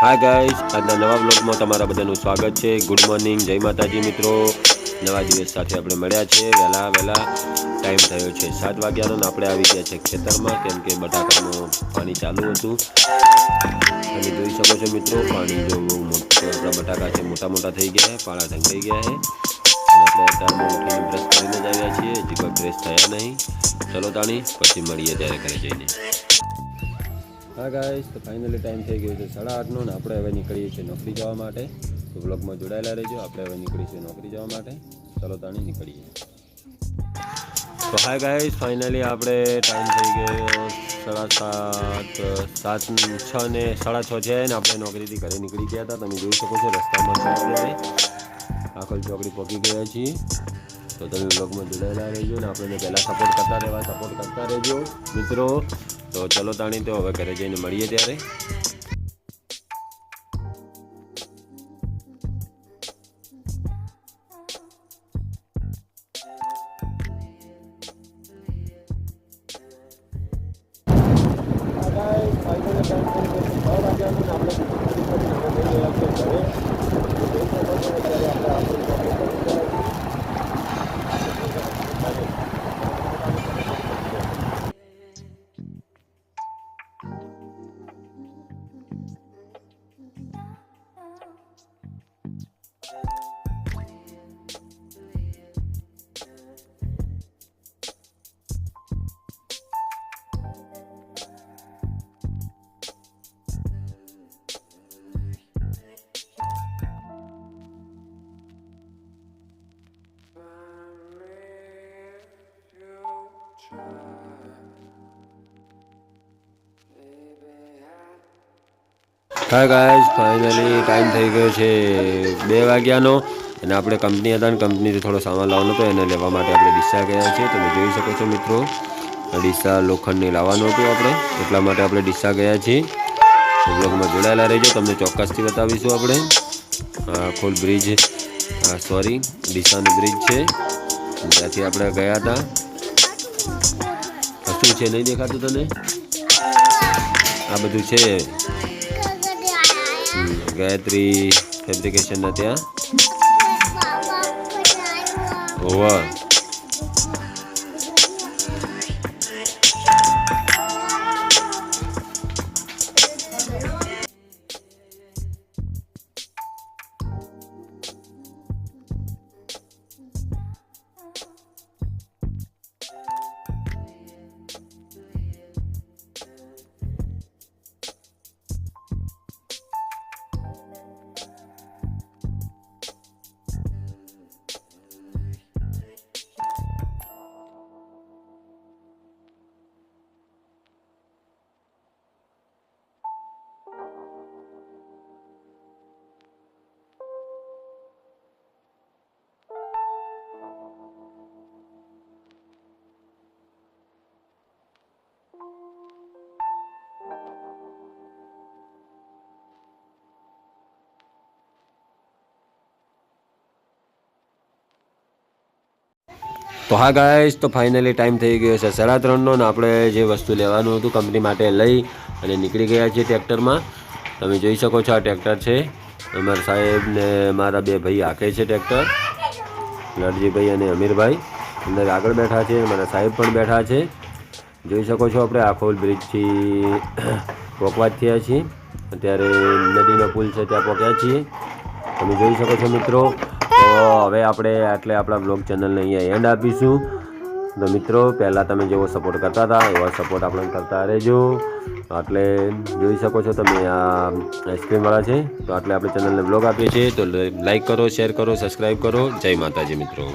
Hi guys આજના નવા બ્લોગમાં તમારા બધાનું સ્વાગત છે. ગુડ મોર્નિંગ જય માતાજી મિત્રો. નવા દિવસ સાથે આપણે મળ્યા છે. વહેલા વહેલા ટાઈમ થયો છે સાત વાગ્યાનો આપણે આવી ગયા છે ખેતરમાં, કેમ કે બટાકાનું પાણી ચાલુ હતું. તમે જોઈ શકો છો મિત્રો, પાણી જો મોટું બટાકા છે, મોટા મોટા થઈ ગયા છે, પાળા ઢંકાઈ ગયા છે. આપણે અત્યારમાં ઉઠીને બ્રશ કરીને જ આવ્યા છીએ. હજી કોઈ બ્રેશ થયા નહીં. ચલો તાણી, પછી મળીએ ત્યારે ઘરે જઈને. હા ગાઈસ તો ફાઇનલી ટાઈમ થઈ ગયો છે સાડા આઠનો ને આપણે હવે નીકળીએ છીએ નોકરી જવા માટે. તો બ્લોગમાં જોડાયેલા રહેજો, આપણે હવે નીકળીએ છીએ નોકરી જવા માટે. ચલો તાણી નીકળીએ. તો હાય ગાઈસ ફાઇનલી આપણે ટાઈમ થઈ ગયો સાડા સાત સાત છ ને સાડા છ છે ને આપણે નોકરીથી ઘરે નીકળી ગયા હતા. તમે જોઈ શકો છો રસ્તામાં આખલ ચોકડી પહોંચી ગયા છીએ. તો તમે બ્લોગમાં જોડાયેલા રહેજો ને આપણે પહેલાં સપોર્ટ કરતા રહેવા સપોર્ટ કરતા રહેજો. મિત્રો તો ચલો તાણી તો હવે ઘરે જઈને મળીએ ત્યારે. હા ગાઈઝ ફાઇનલી ટાઈમ થઈ ગયો છે બે વાગ્યાનો અને આપણે કંપની હતા ને કંપનીથી થોડો સામાન લાવવાનો હતો, એને લેવા માટે આપણે ડીસા ગયા છીએ. તમે જોઈ શકો છો મિત્રો, ડીસા લોખંડની લાવવાનું હતું આપણે, એટલા માટે આપણે ડીસા ગયા છીએ. બ્લોગમાં જોડાયેલા રહીજો, તમને ચોક્કસથી બતાવીશું આપણે. આ ખોલ બ્રિજ સોરી ડીસાનું બ્રિજ છે. ત્યાંથી આપણે ગયા હતા શું છે નહીં દેખાતું તને? આ બધું છે. ગાયત્રી ફેબ્રિકેશનના ત્યાં. ઓવા. તો હા ગાઈસ તો ફાઇનલી ટાઈમ થઈ ગયો છે સાડા ત્રણનો ને આપણે જે વસ્તુ લેવાનું હતું કંપની માટે લઈ અને નીકળી ગયા છીએ ટ્રેક્ટરમાં. તમે જોઈ શકો છો આ ટ્રેક્ટર છે. અમારા સાહેબ ને મારા બે ભાઈ હાકે છે ટ્રેક્ટર. લડજીભાઈ અને અમીરભાઈ અંદર આગળ બેઠા છે મારા સાહેબ પણ બેઠા છે. જોઈ શકો છો આપણે આખોલ બ્રિજથી પોકવા થયા છીએ. અત્યારે નદીનો પુલ છે, ત્યાં પહોંચ્યા છીએ. તમે જોઈ શકો છો મિત્રો તો હવે આપણે આટલે આપણા બ્લોગ ચેનલને અહીંયા એન્ડ આપીશું. તો મિત્રો, પહેલાં તમે જેવો સપોર્ટ કરતા હતા, એવા સપોર્ટ આપણે કરતા રહેજો. એટલે જોઈ શકો છો તમે આ આઈસ્ક્રીમવાળા છે. તો આટલે આપણે ચેનલને બ્લોગ આપીએ છીએ. તો લાઈક કરો શેર કરો સબસ્ક્રાઈબ કરો. જય માતાજી મિત્રો.